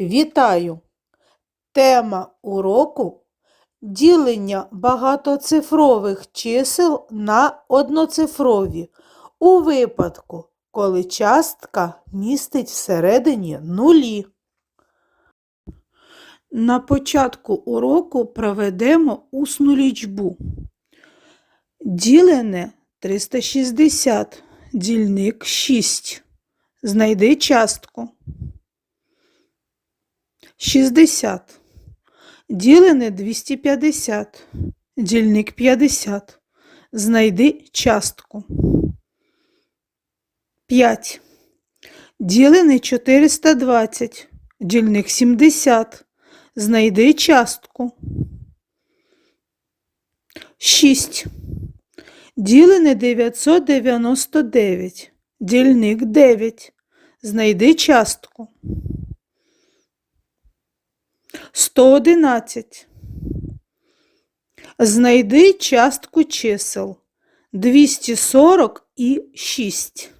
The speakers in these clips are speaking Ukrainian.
Вітаю! Тема уроку ділення багатоцифрових чисел на одноцифрові у випадку, коли частка містить всередині нулі. На початку уроку проведемо усну лічбу. Ділене 360, дільник 6. Знайди частку. 60. Ділене 250. Дільник 50. Знайди частку. 5. Ділене 420. Дільник 70. Знайди частку. 6. Ділене 999. Дільник 9. Знайди частку. 111. Знайди частку чисел 240 і 6.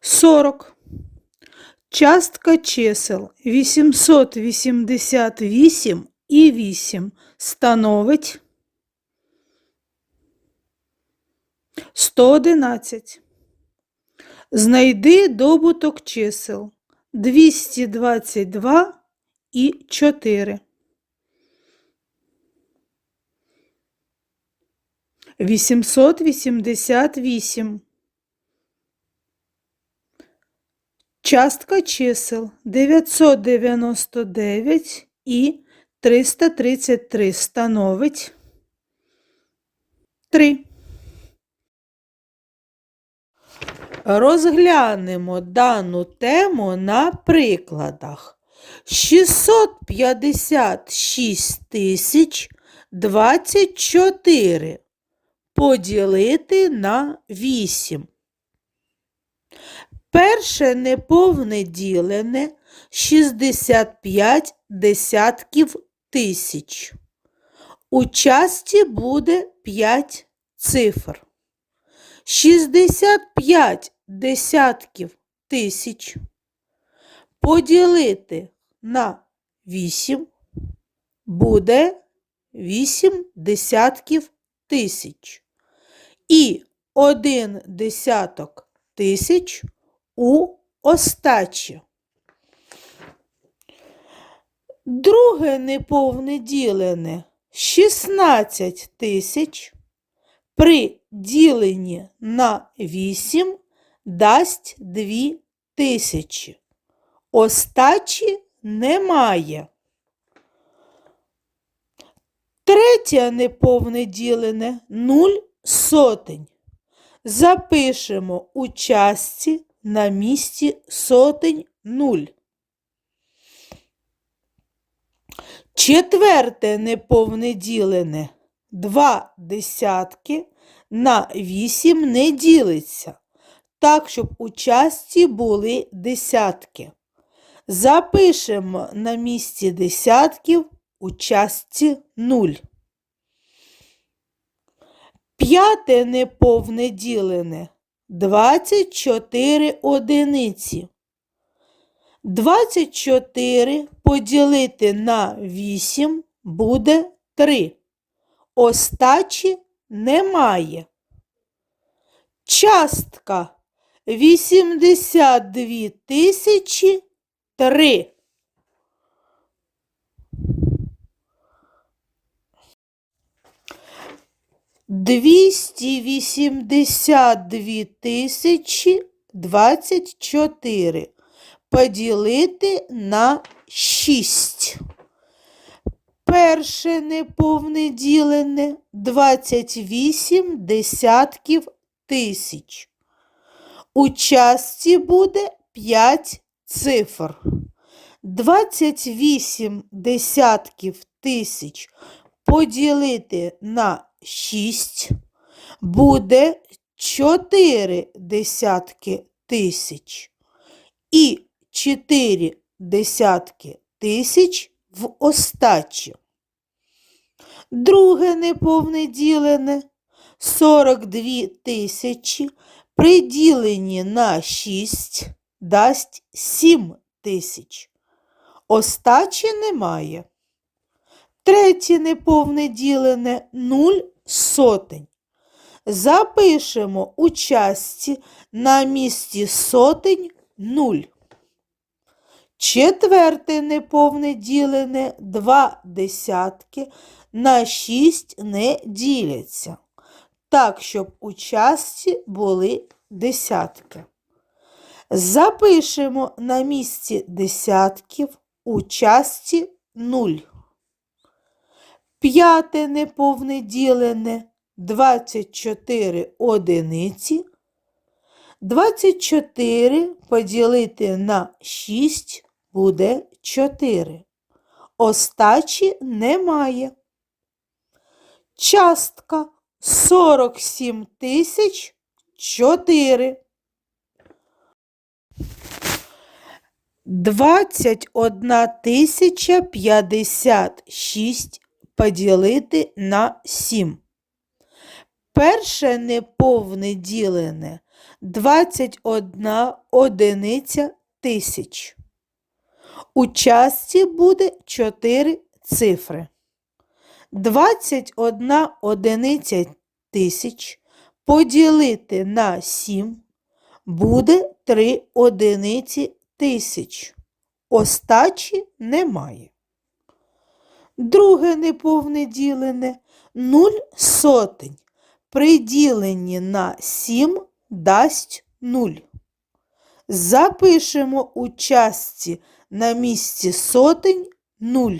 40. Частка чисел 888 і 8 становить 111. Знайди добуток чисел 222 і 4. 888. Частка чисел 999 і 333 становить 3. Розглянемо дану тему на прикладах. 656 тисяч 24 поділити на 8. Перше неповне ділене 65 десятків тисяч. У часті буде 5 цифр. 65 десятків тисяч поділити на 8 буде 8 десятків тисяч. І 1 десяток тисяч у остачі. Друге неповне ділене 16 тисяч при діленні на 8 дасть 2 тисячі. Остачі немає. Третє неповне ділене 0 сотень. Запишемо у частці на місці сотень 0. Четверте неповне ділене 2 десятки на 8 не ділиться, так, щоб у частці були десятки. Запишемо на місці десятків у частці 0. П'яте неповне ділене 24 одиниці. 24 поділити на 8 буде 3. Остачі немає. Частка 82 тисячі 3. Двісті вісімдесят дві тисячі двадцять чотири поділити на шість. Перше неповне ділене 28 десятків тисяч. У частці буде 5 цифр. 28 десятків тисяч поділити на 6 буде 4 десятки тисяч. І 4 десятки тисяч в остачі. Друге неповне ділене 42 тисячі при діленні на 6 дасть 7 тисяч. Остачі немає. Третє неповне ділене 0 сотень. Запишемо у частці на місці сотень 0. Четверте неповне ділене 2 десятки на 6 не діляться. Так, щоб у частці були десятки. Запишемо на місці десятків у частці 0. П'яте неповне ділене 24 одиниці. 24 поділити на 6 буде 4. Остачі немає. Частка 47 тисяч 4. 21 тисяча 56 поділити на 7. Перше неповне ділене 21 одиниця тисяч. У частці буде 4 цифри. 21 одиниця тисяч поділити на 7 буде 3 одиниці тисяч. Остачі немає. Друге неповне ділене 0 сотень. При діленні на 7 дасть 0. Запишемо у частці на місці сотень 0.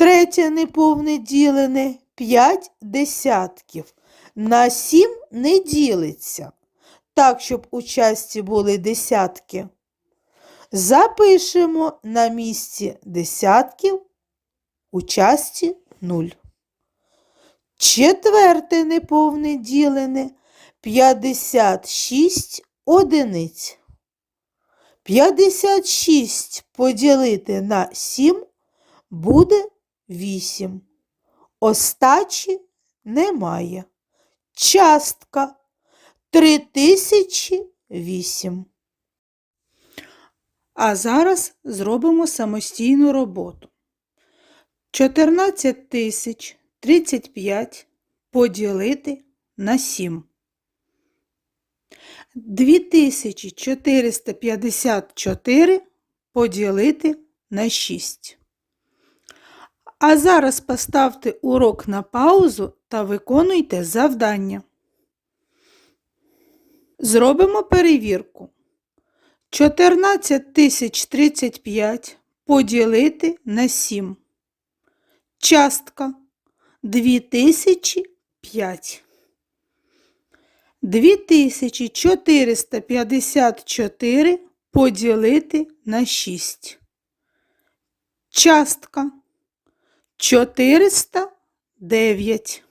Третє неповне ділене 5 десятків. На 7 не ділиться. Так, щоб у частці були десятки. Запишемо на місці десятків у частці 0. Четверте неповне ділене 56 одиниць. 56 поділити на 7 буде 8. Остачі немає. Частка 3008. А зараз зробимо самостійну роботу. 14 тисяч 35 поділити на 7. 2454 поділити на 6. А зараз поставте урок на паузу та виконуйте завдання. Зробимо перевірку. 14035 поділити на 7. Частка 2005. 2454 поділити на 6. Частка 409.